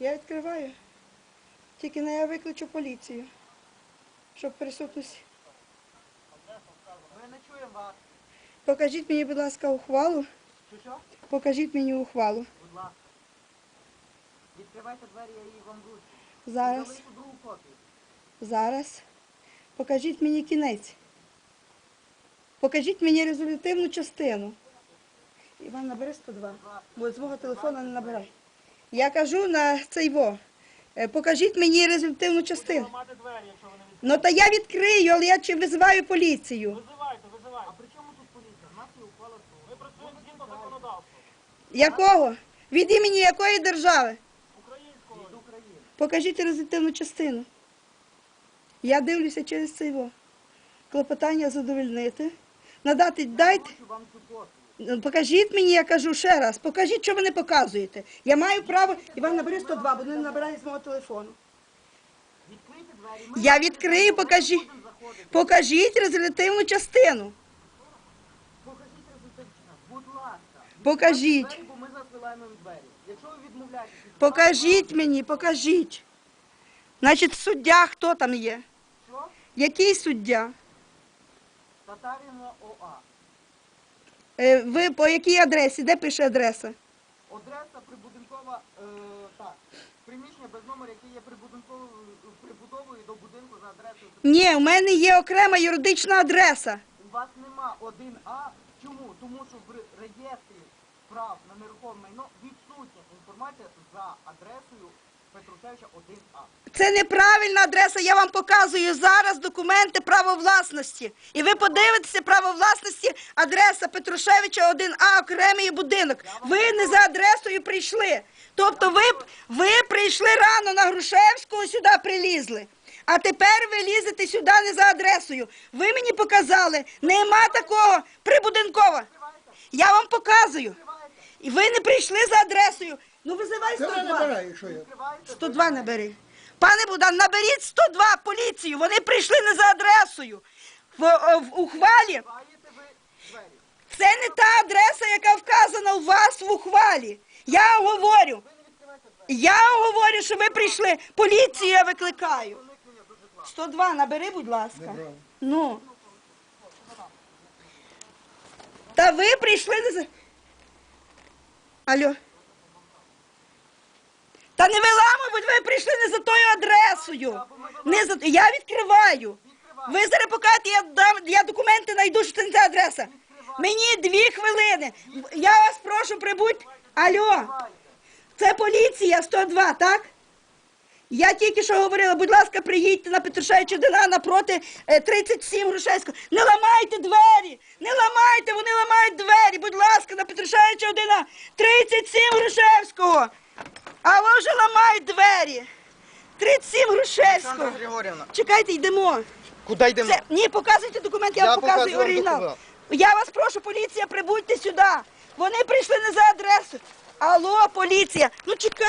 Я відкриваю. Тільки не я виключу поліцію, щоб присутність. Ми не чуємо вас. Покажіть мені, будь ласка, ухвалу. Що? Покажіть мені ухвалу. Будь ласка. Відкривайте двері, я її вам вручу. Зараз, зараз. Покажіть мені кінець. Покажіть мені резолютивну частину. Іван, набери 102. Бо з мого телефону не набирай. Я кажу на цей во. Е, Покажіть мені резолютивну частину. Ну та я відкрию, але я чи визиваю поліцію. Визивайте, визивайте. А при чому тут поліція? Нас є ухвала суду. Ми працюємо згідно законодавства. Якого? Від імені якої держави? Українського. Від України. Покажіть результативну частину. Я дивлюся через це його. Клопотання задовольнити. Надати, дайте. Вручу вам цю копію. Ну, Покажіть мені, я кажу ще раз. Покажіть, що ви не показуєте. Я маю право. Іван, набери 102, бо не набирає з мого телефону. Я відкрию, покажіть. Покажіть результативну частину. Покажіть. Покажіть. Мені, покажіть. Значить, суддя хто там є? Який суддя? Татаріна ОА. Е, Ви по якій адресі? Де пише адреса? Адреса прибудинкова, е, так, приміщення без номера, яке є прибудинковою прибудовою до будинку за адресою. Ні, у мене є окрема юридична адреса. У вас нема 1А. Чому? Тому що в реєстрі прав на нерухоме майно відсутня інформація за адресою Петрушевича 1А. Це неправильна адреса. Я вам показую зараз документи право власності. І ви подивитеся право власності, адреса Петрушевича 1А, окремий будинок. Ви не за адресою прийшли. Тобто ви, ви прийшли рано на Грушевського, сюди прилізли. А тепер ви лізете сюди не за адресою. Ви мені показали, нема такого прибудинкова. Я вам показую. І ви не прийшли за адресою. Ну визивай 102. 102 набери. Пане Богдан, наберіть 102 поліцію. Вони прийшли не за адресою. В, о, в ухвалі це не та адреса, яка вказана у вас в ухвалі. Я говорю. Я говорю, що ви прийшли. Поліцію я викликаю. 102 набери, будь ласка. Ну. Та ви прийшли не за. Алло. Та не виламуй, ви прийшли не за тою адресою. Не за... Я відкриваю. Ви зараз покажете, я, дам, я документи знайду, що це не ця адреса. Мені дві хвилини. Я вас прошу, прибудь. Алло, це поліція 102, так? Я тільки що говорила, будь ласка, приїдьте на Петрушевича Дина напроти е, 37 Грушевського. Не ламайте двері! Не ламайте, вони ламають двері. Будь ласка, на Петрушевича Дина 37 Грушевського. А ви вже ламають двері. 37 Грушевського. Григорівна, Чекайте, йдемо. куди йдемо? Це, ні, показуйте документ, я, Я вам показую оригінал. Я вас прошу, поліція, прибудьте сюди. Вони прийшли не за адресу. Алло, поліція. Ну чекай.